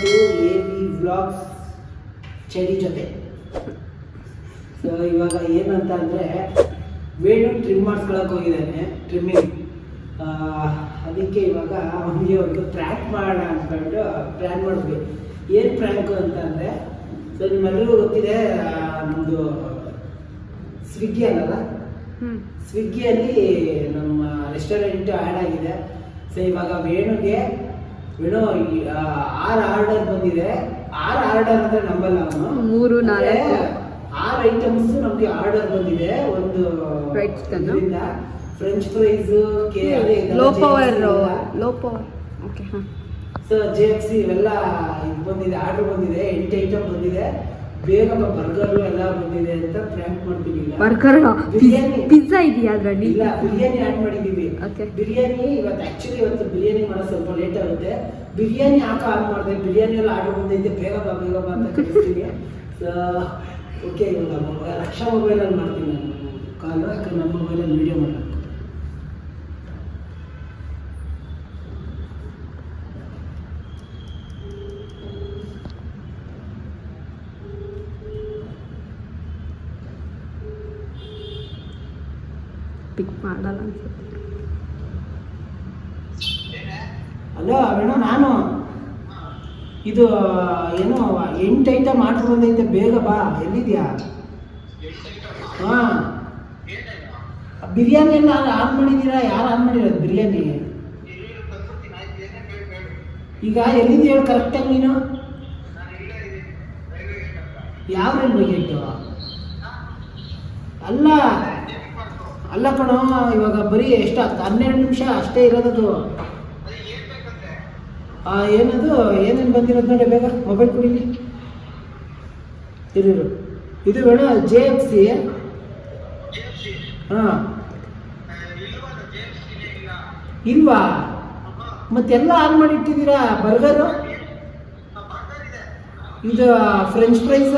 To A V vlogs ಚಳಿ ಜೊತೆ. So ಇವಾಗ ಏನಂತ ಅಂದರೆ ವೇಣು ಟ್ರಿಮ್ ಮಾಡಿಸ್ಕೊಳಕ್ಕೆ ಹೋಗಿದ್ದಾನೆ ಟ್ರಿಮ್ಮಿಂಗ್ ಅದಕ್ಕೆ ಇವಾಗ ಅವನಿಗೆ ಒಂದು ಪ್ರ್ಯಾಂಕ್ ಮಾಡೋಣ ಅಂದ್ಕೊಂಡು ಪ್ಲ್ಯಾನ್ ಮಾಡಿದ್ವಿ. ಏನು ಪ್ರ್ಯಾಂಕು ಅಂತಂದರೆ ಸೊ ನಿಮ್ಮೆಲ್ಲರಿಗೂ ಗೊತ್ತಿದೆ ನಮ್ಮದು ಸ್ವಿಗ್ಗಿ ಅಲ್ಲಲ್ಲ ಸ್ವಿಗ್ಗಿಯಲ್ಲಿ ನಮ್ಮ ರೆಸ್ಟೋರೆಂಟ್ ಆ್ಯಡ್ ಆಗಿದೆ. ಸೊ ಇವಾಗ ವೇಣುಗೆ ವೇಣು ಆರ್ ಆರ್ಡರ್ ಬಂದಿದೆ. ಆರ್ ಆರ್ಡರ್ ಅಂದ್ರೆ ನಂಬಲ್ಲ ಅವನು. ಮೂರು, ನಾಲ್ಕು. ಆರು ಐಟಮ್ಸ್ ನಮಗೆ ಆರ್ಡರ್ ಬಂದಿದೆ. ಒಂದು. French fries low power low power okay ಹಾಂ. ಸೊ ಜೆ ಎಫ್ ಸಿ ಇವೆಲ್ಲ ಇದು ಬಂದಿದೆ ಆರ್ಡರ್ ಬಂದಿದೆ ಎಂಟು ಐಟಮ್ ಬಂದಿದೆ. ಬೇಗ ಬರ್ಗರ್ ಎಲ್ಲ ಬಂದಿದೆ ಅಂತ ಪ್ರ್ಯಾಂಕ್ ಬರ್ಗರ್. ಪಿಜ್ಜಾ ಇದೆಯಾ ಅದರಲ್ಲಿ? ಇಲ್ಲ ಬಿರಿಯಾನಿ ಆಡ್ ಮಾಡಿದೀವಿ. Okay. ಬಿರಿಯಾನಿ ಇವತ್ತು ಆಕ್ಚುಲಿ ಇವತ್ತು ಬಿರಿಯಾನಿ ಮಾಡೋ ಸ್ವಲ್ಪ ಲೇಟ್ ಆಗುತ್ತೆ. ಬಿರಿಯಾನಿ ಯಾಕೆ ಆನ್ ಮಾಡಿದೆ? ಬಿರಿಯಾನಿ ಎಲ್ಲ ಆರ್ಡರ್ ಬಂದೈತೆ ಬೇಗ ಬಾ ಬೇಗ ಬಾ ಅಂತ ಕಳಿಸ್ತೀನಿ. ಸೊ ಓಕೆ ಇವಾಗ ಮೊಬೈಲ್ ರಕ್ಷಾ ಮೊಬೈಲಲ್ಲಿ ಮಾಡ್ತೀನಿ ನಾನು. ಕಾಲು ಯಾಕಂದ್ರೆ ನಮ್ಮ ಮೊಬೈಲಲ್ಲಿ ವೀಡಿಯೋ ಮಾಡಬೇಕು ಮಾಡಲ್ಲ ಅನ್ಸುತ್ತೆ. ಅಲೋ ಅವೇಣ ನಾನು ಇದು ಏನು, ಎಂಟು ಐಟಮ್ ಆರ್ಡರ್ ಬಂದೈತೆ, ಬೇಗ ಬಾ, ಎಲ್ಲಿದ್ಯಾ? ಹಾಂ. ಬಿರಿಯಾನಿ ಎಲ್ಲ ಆನ್ ಮಾಡಿದ್ದೀರಾ? ಯಾರು ಆನ್ ಮಾಡಿರೋದು ಬಿರಿಯಾನಿ? ಈಗ ಎಲ್ಲಿದ್ದೀಯ ಹೇಳಿ ಕರೆಕ್ಟಾಗಿ ನೀನು? ಯಾವ ರೈಲ್ವೆ ಗೇಟು ಅಲ್ಲ ಅಲ್ಲ ಕಣೋ, ಇವಾಗ ಬರೀ ಎಷ್ಟು ಹನ್ನೆರಡು ನಿಮಿಷ ಅಷ್ಟೇ ಇರೋದದು. ಏನದು, ಏನೇನು ಬಂದಿರೋದು ನೋಡಿ ಬೇಗ ಮೊಬೈಲ್ ಕೊಡಿಲಿ. ಇರು. ಇದು ಬೇಡ ಜೆ ಎಫ್ ಸಿ ಹಾಂ. ಇಲ್ವಾ? ಮತ್ತೆಲ್ಲ ಆನ್ ಮಾಡಿ ಇಟ್ಟಿದ್ದೀರಾ ಬರ್ಗರು ಇದು ಫ್ರೆಂಚ್ ಫ್ರೈಸ್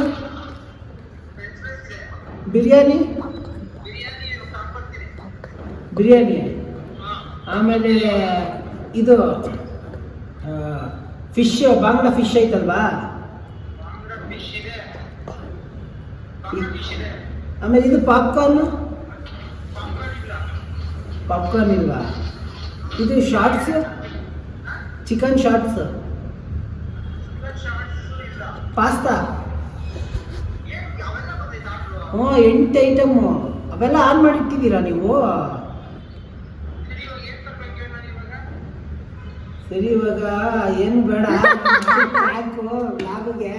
ಬಿರಿಯಾನಿ? ಬಿರಿಯಾನಿ. ಆಮೇಲೆ ಇದು ಫಿಶ್ ಬಾಂಗ್ಲಾ ಫಿಶ್ ಐತಲ್ವಾ? ಆಮೇಲೆ ಇದು ಪಾಪ್ಕಾರ್ನು? ಪಾಪ್ಕಾರ್ನ್ ಇಲ್ವಾ? ಇದು ಶಾರ್ಟ್ಸ್? Chicken shorts? ಪಾಸ್ತಾ? ಹ್ಞೂ ಎಂಟು ಐಟಮು. ಅವೆಲ್ಲ ಆನ್ ಮಾಡಿಟ್ಟಿದ್ದೀರಾ ನೀವು? ಸರಿ ಇವಾಗ ಏನು ಬೇಡ. ಸಾಕು ಲಾಭಗೆ.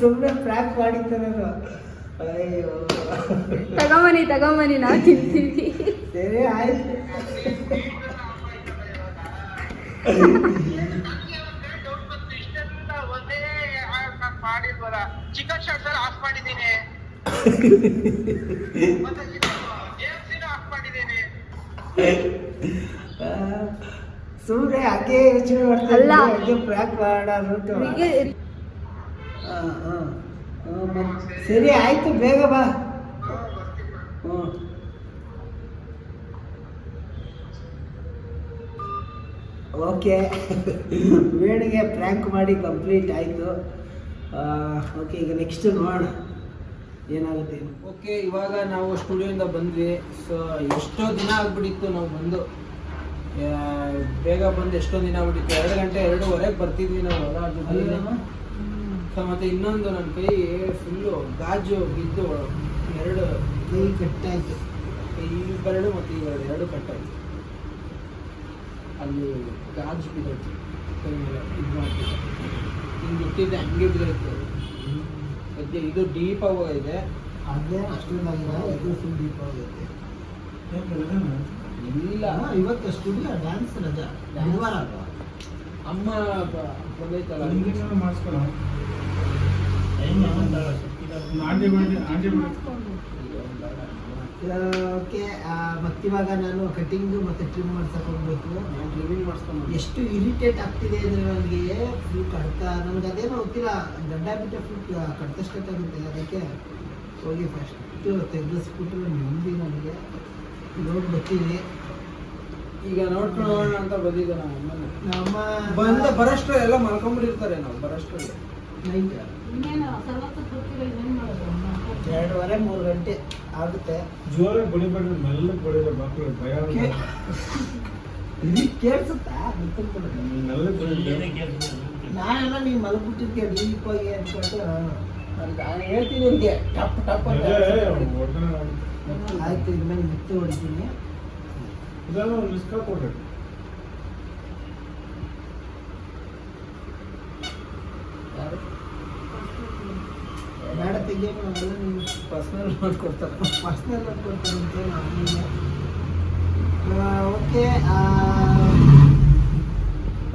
ಸುಮ್ಮನೆ ಪ್ರ್ಯಾಕ್ ನಾನು ಅಯ್ಯೋ. ತಗೊಂಬನಿ ತಗೊಂಬನಿ ನಾ ತಿಂತೀವಿ. ಸರಿ ಆಯ್ತು. ಸುಮ್ಮನೆ ಹಾಗೆ ಯೋಚನೆ ಮಾಡ್ತಾ ಅಲ್ಲ. ಇದ್ದೆ, ಹಾಗೆ ಪ್ರ್ಯಾಕ್ ಮಾಡೋಣ ಅಂದ್ಬಿಟ್ಟು ಹೀಗೆ ಹಾ, ಹಾ. ಹಾ, ಮತ್ತ್ ಸರಿ ಆಯ್ತು ಬೇಗ ಬಾ. ಹ್ಞೂ ಓಕೆ. ವೇಣಿಗೆ ಪ್ರ್ಯಾಂಕ್ ಮಾಡಿ ಕಂಪ್ಲೀಟ್ ಆಯಿತು. ಓಕೆ ಈಗ ನೆಕ್ಸ್ಟ್ ನೋಡೋಣ. ಏನಾಗುತ್ತೆ? ಓಕೆ ಇವಾಗ ನಾವು ಸ್ಟುಡಿಯೋಯಿಂದ ಬಂದ್ವಿ. ಸೊ ಎಷ್ಟೋ ದಿನ ಆಗ್ಬಿಟ್ಟಿತ್ತು ನಾವು ಬಂದು. ಬೇಗ ಬಂದು ಎಷ್ಟೋ ದಿನ ಆಗ್ಬಿಟ್ಟಿತ್ತು? ಎರಡು ಗಂಟೆ ಎರಡೂವರೆಗೆ ಬರ್ತಿದ್ವಿ ನಾವು. ಸೊ ಮತ್ತೆ ಇನ್ನೊಂದು ನನ್ನ ಕೈ ಫುಲ್ಲು ಗಾಜು ಬಿದ್ದು ಎರಡು ಕೈ ಕಟ್ಟಾಯ್ತು. ಈ ಬೆರಳು ಮತ್ತು ಈ ಎರಡು ಎರಡು ಕಟ್ಟಾಯ್ತು. ಅಲ್ಲಿ ಗಾಜು ಬಿದ್ದೋಯ್ತು. ಕೈ ಮೇಲೆ ಇದು ಮಾಡ್ತಿದ್ದೆ ಹಿಂಗೆ ಬಿಟ್ಟಿದ್ದೆ ಹಂಗೆ ಬಿದ್ದೈತೆ ಅದೇ ಇದು ಡೀಪ್ ಆಗೋಗಿದೆ ಅದೇ ನಮ್ಮ ಇದು. ಫುಲ್ ಡೀಪ್ ಆಗೋಗಿದೆ ಇಲ್ಲ. ಇವತ್ತು ಸ್ಟುಡಿಯೋ ಡ್ಯಾನ್ಸ್ ರಜಾ. ಬುಧವಾರ ಅಲ್ವಾ? ಅಮ್ಮ ಬಂದೈತಲ್ಲ ಓಕೆ ಮತ್ತಿವಾಗ ನಾನು ಕಟಿಂಗು ಮತ್ತು ಟ್ರಿಮ್ ಮಾಡ್ಸಕ್ಕೆ ಹೋಗ್ಬೇಕು ನಾನು ಮಾಡಿಸ್ಕೊಂಡು ಎಷ್ಟು ಇರಿಟೇಟ್ ಆಗ್ತಿದೆ ಅಂದರೆ ನನಗೆ ಫುಲ್ ಕಡ್ತ ನನಗೆ ಅದೇನೋ ಗೊತ್ತಿಲ್ಲ ಗಡ್ಡ ಬಿಟ್ಟ ಫುಲ್ ಕಡ್ತ ಸ್ಟಾರ್ಟ್ ಆಗುತ್ತೆ. ಅದಕ್ಕೆ ಹೋಗಿ ಫಸ್ಟು ತೆಗೆಸ್ಬಿಟ್ರೆ ನೆಮ್ಮದಿ ನನಗೆ. ನೋಡಿ ಬರ್ತೀನಿ. ಈಗ ನೋಡ್ಕೊಂಡು ಹೋಗೋಣ ಅಂತ ಬಂದಿದ್ದೆ ನಮ್ಮ ಬಂದ ಬರಷ್ಟು ಎಲ್ಲ ಮಲ್ಕೊಂಡ್ಬಿಟ್ಟಿರ್ತಾರೆ ನಾವು ಬರಷ್ಟು ಎರಡೂವರೆ ಮೂರು ಗಂಟೆ ಆಗುತ್ತೆ. ಜೋರಾಗಿ ಬಡಿಬೇಡ್ರಿ ಮೆಲ್ಲಗೆ ಬಡಿಬೇಡ್ರಿ ಮಕ್ಕಳು ಭಯ ಇದು ಕೇಳಿಸುತ್ತಾ? ಮೆಲ್ಲಗೆ ನಾನೆಲ್ಲ ನೀವು ಮಲಗ್ಬಿಟ್ಟಿದ್ದೆ ಅನ್ಕೊಂಡು ನಾನು ಹೇಳ್ತೀನಿ ನಿನ್ಗೆ ಟಪ್ ಟಪ್ ಆಯ್ತು ಇನ್ಮೇಲೆ ಮತ್ತೆ ಹೊಡಿತೀನಿ ಇದೆಲ್ಲ ಒಂದು ಕೊಡ್ರಿ ಯಾರು ಬೇಡ ತೆಗಿಯೋಕೆ ನಿಮ್ಗೆ ಪರ್ಸ್ನಲ್ ಲೋನ್ ಕೊಡ್ತಾರೆ ಪರ್ಸ್ನಲ್ ಮಾಡ್ಕೊತಾರೆ ನಾನು ಓಕೆ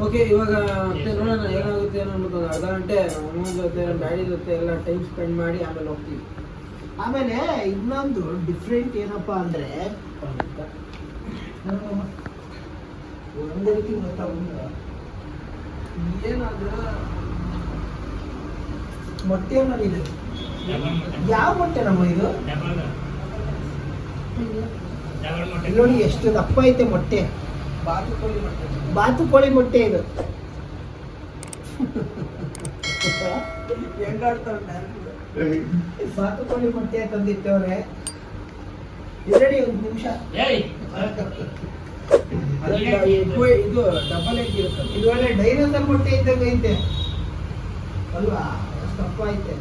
ಓಕೆ ಇವಾಗ ಮತ್ತೆ ನೋಡೋಣ, ಏನಾಗುತ್ತೆ ಏನೋ ಅನ್ನೋದು ಅರ್ಧ ಗಂಟೆ ಅಮ್ಮನ ಜೊತೆ ಡ್ಯಾಡಿ ಜೊತೆ ಎಲ್ಲ ಟೈಮ್ ಸ್ಪೆಂಡ್ ಮಾಡಿ ಆಮೇಲೆ ಹೋಗ್ತೀವಿ. ಆಮೇಲೆ ಇನ್ನೊಂದು ಡಿಫ್ರೆಂಟ್ ಏನಪ್ಪಾ ಅಂದರೆ ಒಂದೇ ರೀತಿ ಗೊತ್ತಾಗ ಏನಾದ್ರೂ ಮೊಟ್ಟೆ ಇದು ಯಾವ ಮೊಟ್ಟೆ ನಮ್ಮ ಇದು? ನೋಡಿ, ಎಷ್ಟು ದಪ್ಪ ಐತೆ ಮೊಟ್ಟೆ. ಬಾತುಕೋಳಿ ಮೊಟ್ಟೆ ಇದು. ಬಾತುಕೋಳಿ ಮೊಟ್ಟೆ ತಂದಿಟ್ಟವ್ರೆ. ಇರಡಿ ಒಂದು ನಿಮಿಷ. ಇದು ಡಬಲ್ ಎಗ್ ಇರುತ್ತೆ ಇದು ಒಳ್ಳೆ ಡೈನೋಸರ್ ಮೊಟ್ಟೆ ಇದ್ದಂಗೆ ಐತೆ. ಅಲ್ವಾ? ಅಷ್ಟು ದಪ್ಪ ಐತೆ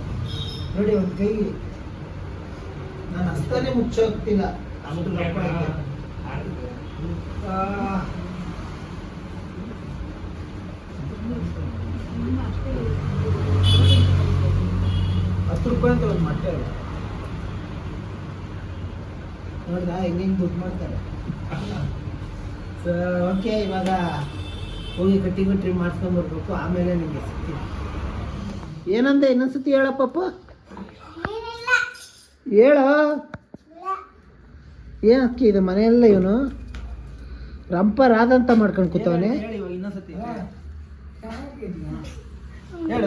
ನೋಡಿ ಒಂದು ಕೈ ನಾನು ಹಸ್ತಾನೆ ಮುಚ್ಚೋಗ್ತಿಲ್ಲ. ಅಷ್ಟು ದಪ್ಪ ಹತ್ತು ರೂಪಾಯಿ ಅಂತ ಒಂದು ಮೊಟ್ಟೆ ಅಲ್ವಾ ನೋಡ್ದಾ ಹೆಂಗೆ ದುಡ್ಡು ಮಾಡ್ತಾರೆ. ಸೊ ಓಕೆ ಇವಾಗ ಹೋಗಿ ಕಟ್ಟಿ ಕಟ್ಟಿ ಮಾಡ್ಸ್ಕೊಂಬರ್ಬೇಕು ಆಮೇಲೆ ನಿಮಗೆ ಸಿಗ್ತೀನಿ. ಏನಂದೆ ಇನ್ನೊಂದ್ಸತಿ ಹೇಳಪ್ಪಪ್ಪ ಹೇಳ. ಅಕ್ಕಿ ಇದು ಮನೆಯಲ್ಲ ಇವನು? ರಂಪ ರಾದಂತ ಮಾಡ್ಕೊಂಡು ಕೂತವನೆ? ಹೇಳ ಹೇಳು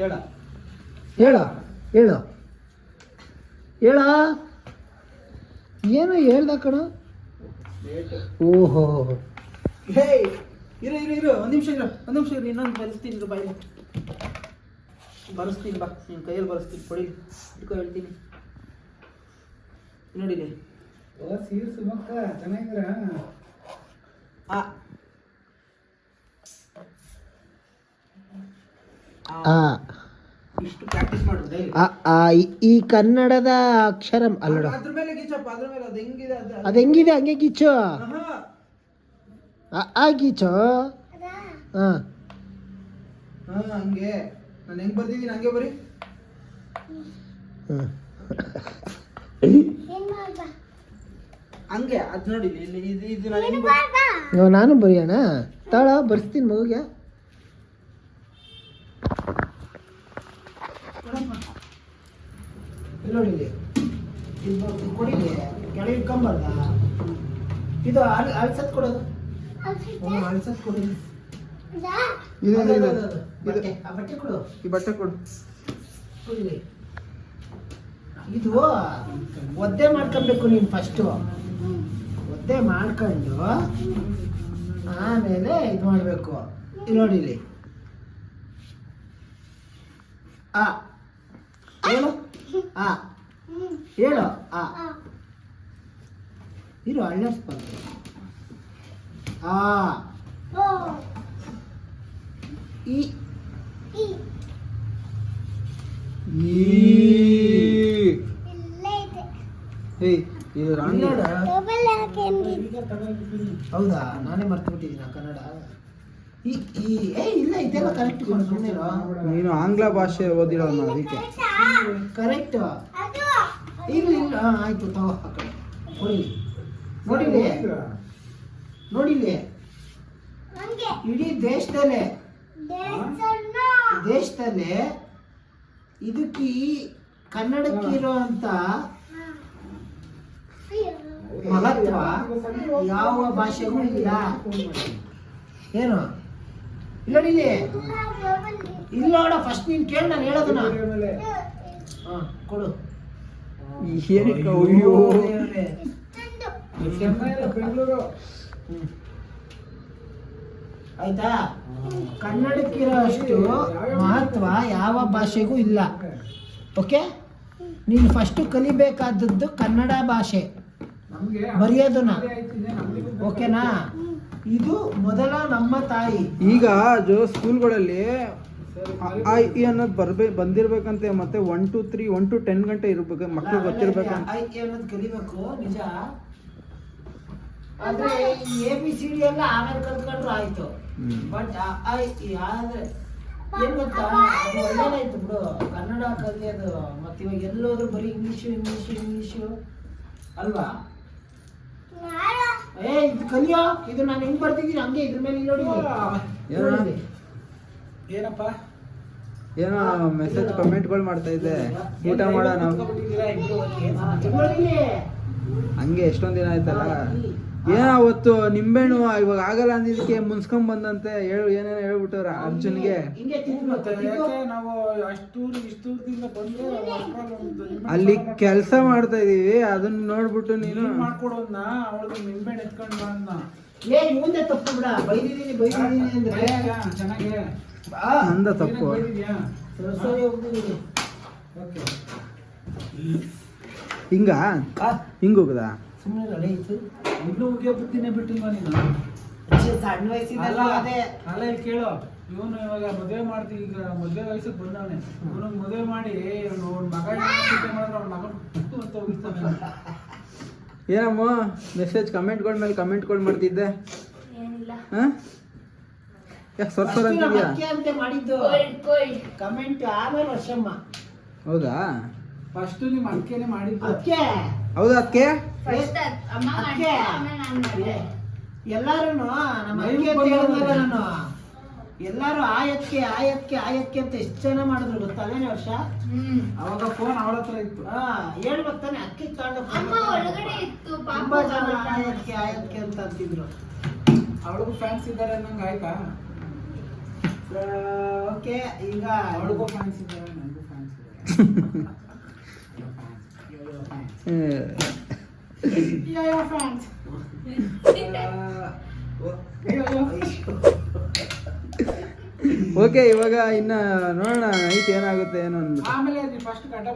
ಹೇಳ. ಹೇಳು ಹೇಳು. ಹೇಳ ಏನು ಹೇಳ್ದ ಕಣ? ಓಹೋ. ಇರು ಇರು ಇರು ಒಂದು ನಿಮಿಷ ಇರು ಒಂದು ನಿಮಿಷ ಇರು ಇನ್ನೊಂದು ಬರೆಸ್ತೀನಿ ಇರು ಬಾಯಿ ಬರೆಸ್ತೀನಿ ಬಾ ನಿನ್ ಕೈಯಲ್ಲಿ ಬರೆಸ್ತೀನಿ ಕೊಡಿ ಇಟ್ಕೊ ಹೇಳ್ತೀನಿ. ನೋಡಿಲಿ. ಆ ಆ. ಆ. ಇಷ್ಟು ಪ್ರಾಕ್ಟೀಸ್ ಮಾಡು ಡೈಲಿ ಆ, ಆ, ಈ- ಕನ್ನಡದ ಅಕ್ಷರ ಅಲ್ಲಡ ಅದ್ರ ಮೇಲೆ ಗೀಚಪ್ಪ ಅದ್ರ ಮೇಲೆ ಅದು ಹೆಂಗಿದೆ ಅದು ಅದು ಹೆಂಗಿದೆ ಹಂಗೆ ಗಿಚ್ಚು ಆಹಾ. ಆ, ಹಾ ಹಾ ಹಂಗೆ. ನಾನು ಹೆಂಗ್ ಬರೀ. ಹ್ಮ್. ಹಂಗೆ ಅದು ನೋಡಿ ಇಲ್ಲಿ ಇದು ಇದು ನಾನು ಹೆಂಗ್ ಬರ್- ನಾನು ಬರೆಯೋಣ? ತಾಳ ಬರ್ಸ್ತೀನಿ ಮಗುಗೆ. ಇಲ್ಲಿ ನೋಡಿ ಇಲ್ಲಿ. ಇದು ಬ- ಕೊಡಿಲಿ ಕೆಳಗೆ ಇಟ್ಕೊಂಬಾರ್ದ? ಇದು ಅಳ್ ಅಳ್ಸತ್ ಕೊಡೋದು. ಹ್ಞೂ ಅಳ್ಸತ್ ಕೊಡೋದು ಇದು? ಆ ಬಟ್ಟೆ ಕೊಡು. ಈ ಬಟ್ಟೆ ಕೊಡು. ಕೊಡಿಲಿ ಇದು, ಒದ್ದೆ ಮಾಡ್ಕೊಬೇಕು ನೀನು ಫಸ್ಟು ಒದ್ದೆ ಮಾಡ್ಕೊಂಡು ಆಮೇಲೆ ಇದು ಮಾಡಬೇಕು. ನೋಡಿ ಇಲ್ಲಿ. ಆ. ಹೇಳು. ಆ. ಹೇಳು. ಆ. ಇರು ಅಳ್ಳಸ್ಬಾರ್ದು ಆ. ಈ. ಏಯ್ ಇದು ರಾಣಿ. ಹೌದಾ? ನಾನೇ ಮರ್ತು ಬಿಟ್ಟಿದ್ದೀನಿ ಕನ್ನಡ. ಈ ಈ ಏ ಇಲ್ಲ ಇದೆಲ್ಲ ಕರೆಕ್ಟ್ ಸುಮ್ಮನೆ ನೀನು ಆಂಗ್ಲ ಭಾಷೆ ಓದಿರೋ ಅದಕ್ಕೆ. ಕರೆಕ್ಟ್ ಇಲ್ಲ ಇಲ್ಲ ಹಾ, ಆಯ್ತು ತಗೋ ಆ ಕಡೆ. ಕೊಡಿ. ನೋಡಿಲಿ ನೋಡಿಲಿ ಇಡೀ ದೇಶದಲ್ಲೇ. ದೇಶದಲ್ಲೇ ಇದಕ್ಕೆ ಕನ್ನಡಕ್ಕಿರೋ ಅಂತ ಮಹತ್ವ ಯಾವ ಭಾಷೆಗೂ ಇಲ್ಲ. ಏನು? ಇಲ್ಲ ಇಲ್ಲಿ ಇಲ್ಲ ನೋಡ ಫಸ್ಟ್ ನೀನ್ ಕೇಳಿ ನಾನು ಹೇಳೋದನ್ನ. ಹಾ ಕೊಡು. ಅಯ್ಯೋ. ಆಯ್ತಾ? ಕನ್ನಡಕ್ಕಿರೋ ಅಷ್ಟು ಮಹತ್ವ ಯಾವ ಭಾಷೆಗೂ ಇಲ್ಲ. ಓಕೆ? ನೀನು ಫಸ್ಟು ಕಲಿಬೇಕಾದದ್ದು ಕನ್ನಡ ಭಾಷೆ. ಬರೆಯೋದನ್ನ ಓಕೆನಾ? ಇದು ಮೊದಲ ನಮ್ಮ ತಾಯಿ. ಈಗ ಜೋ ಸ್ಕೂಲ್ಗಳಲ್ಲಿ ಐ ಇ ಅನ್ನೋದು ಬರ್ಬೇ ಬಂದಿರ್ಬೇಕಂತೆ ಮತ್ತೆ one two three one two ten ಗಂಟೆ ಇರ್ಬೇಕು ಮಕ್ಕಳು ಗೊತ್ತಿರ್ಬೇಕಂತ. ಐ ಇ ಅನ್ನೋದು ಕಲಿಬೇಕು ನಿಜ? ಆದ್ರೆ ಎ ಬಿ ಸಿ ಡಿ ಎಲ್ಲ ಆಮೇಲೆ ಕಲ್ತ್ಕೊಂಡ್ರು ಆಯ್ತು. ಬಟ್ ಐ ಇ ಆದ್ರೆ ಏನ್ ಗೊತ್ತಾ? ಅದು ಒಳ್ಳೇದಾಯ್ತು ಬಿಡು. ಕನ್ನಡ ಕಲಿಯೋದು ಮತ್ತೆ ಇವಾಗ ಎಲ್ಲೋದ್ರು ಬರೀ ಇಂಗ್ಲೀಷು ಇಂಗ್ಲೀಷು ಇಂಗ್ಲೀಷು ಅಲ್ವಾ? ಏ ಇದು ಕಲಿಯೋ? ಇದು ನಾನು ಹೆಂಗ್ ಬರ್ತಿದ್ದೀನಿ ಹಂಗೆ ಇದ್ರ ಮೇಲೆ ಇಲ್ಲಿ ನೋಡಿ. ಏನೋ? ಏನಪ್ಪ? ಏನೋ ಮೆಸೇಜ್ ಕಮೆಂಟ್ಗಳು ಮಾಡ್ತಾ ಇದ್ದೆ ಊಟ ಮಾಡೋಣ. ಹಂಗೆ. ಎಷ್ಟೊಂದು ದಿನ ಆಯ್ತಲ್ಲ? ಏನೋ ಅವತ್ತು ನಿಂಬೆಹಣ್ಣು ಇವಾಗ ಆಗಲ್ಲ ಅಂದಿದ್ದಕ್ಕೆ ಮುನ್ಸ್ಕೊಂಡ್ ಬಂದಂತೆ ಹೇಳು ಏನೇನು ಹೇಳ್ಬಿಟ್ಟವ್ರ ಅರ್ಜುನ್ಗೆ. ನಾವು ಅಲ್ಲಿ ಕೆಲಸ ಮಾಡ್ತಾ ಇದೀವಿ ಅದನ್ನ ನೋಡ್ಬಿಟ್ಟು ನೀನು ಮಾಡ್ಕೊಡೋದ್ನ ಅವಳಿಗೆ ನಿಂಬೆಹಣ್ಣು ಎತ್ಕೊಂಡು ಬಾ ಏ ಮುಂದೆ ತಪ್ಪು ಬಿಡ ಬೈದಿದ್ದೀನಿ ಹೋಗದಾ ಅಂದ್ರೆ. ಬೈದ್ಯಾ? ಚೆನ್ನಾಗೆ. ಬಾ. ನಂದ ತಪ್ಪು. ನೀನೇ ಸರಿ, ಸರಿ ಹೋಗ್ತಿದ್ದೀನಿ ಓಕೆ. ಹಿಂಗ? ಆ, ಸುಮ್ನೆ ನಡೆಯಿತು ಇನ್ನೂ ಉಗಿಯೋ ಬುದ್ಧಿನೇ ಬಿಟ್ಟಿಲ್ವಾ ನೀನು? ಸಣ್ಣ ವಯಸ್ಸಿನಲ್ಲ ಅದೇ. ಅಲ್ಲ ಇಲ್ಲಿ ಕೇಳು. ಇವನು ಇವಾಗ ಮದುವೆ ಮಾಡ್ತೀವಿ ಈಗ ಮದುವೆ ವಯಸ್ಸಿಗೆ ಬಂದವನೆ. ಇವನು ಮದುವೆ ಮಾಡಿ ಅವ್ನ ಮಗ ಮಾಡಿದ್ರೆ ಅವ್ನ ಮಗನ್ ಅಂತ ಹೋಗಿರ್ತಾನೆ. ಏನಮ್ಮ ಮೆಸೇಜ್ ಕಮೆಂಟ್ಗಳ ಮೇಲೆ ಕಮೆಂಟ್ಗಳು ಮಾಡ್ತಿದ್ದೆ? ಹಾ? ಯಾಕೆ ಅಂತಿದ್ಯಾ? ಅಂತೆ ಮಾಡಿದ್ದು. ಕಮೆಂಟ್ ಆಮೇಲೆ ವರ್ಷಮ್ಮ. ಹೌದಾ? ಫಸ್ಟ್ ನಿಮ್ಮ ಅಕ್ಕೇನೆ ಮಾಡಿದ್ದು. ಅಕ್ಕೆ ಹೌದಾ ಅಕ್ಕೆ ಎಲ್ಲಾರು ನಮ್ಮ ನಾನು ಎಲ್ಲಾರು ಆಯಕ್ಕೆ ಆಯಕ್ಕೆ ಆಯಕ್ಕೆ ಅಂತ ಎಷ್ಟು ಜನ ಮಾಡಿದ್ರು ಗೊತ್ತಾ ಅದೇನೇ ವರ್ಷ? ಹ್ಮ್. ಅವಾಗ ಫೋನ್ ಅವಳ ಹತ್ರ ಇತ್ತು. ಹಾ ಹೇಳ್ಬೇಕು ತಾನೆ ಅಕ್ಕಿ ತಗೊಂಡು ಅಮ್ಮ ಒಳಗಡೆ ಇತ್ತು ಪಾಪ ತುಂಬಾ ಜನ ಆಯತ್ಕೆ ಆಯಕ್ಕೆ ಅಂತ ಅಂತಿದ್ರು. ಅವಳಿಗೂ ಫ್ಯಾನ್ಸ್ ಇದ್ದಾರೆ ಅನ್ನಂಗೆ ಆಯ್ತಾ? ಓಕೆ ಈಗ ಅವಳಿಗೂ ಫ್ಯಾನ್ಸ್ ಇದ್ದಾರೆ ನನಗೂ ಫ್ಯಾನ್ಸ್ ಇದ್ದಾರೆ. ಓಕೆ ಇವಾಗ ಇನ್ನ ನೋಡೋಣ ನೈಟ್ ಏನಾಗುತ್ತೆ ಏನೋ ಅಂದ್ಬಿಟ್ಟು ಆಮೇಲೆ ಫಸ್ಟ್ ಗಡ್ಡ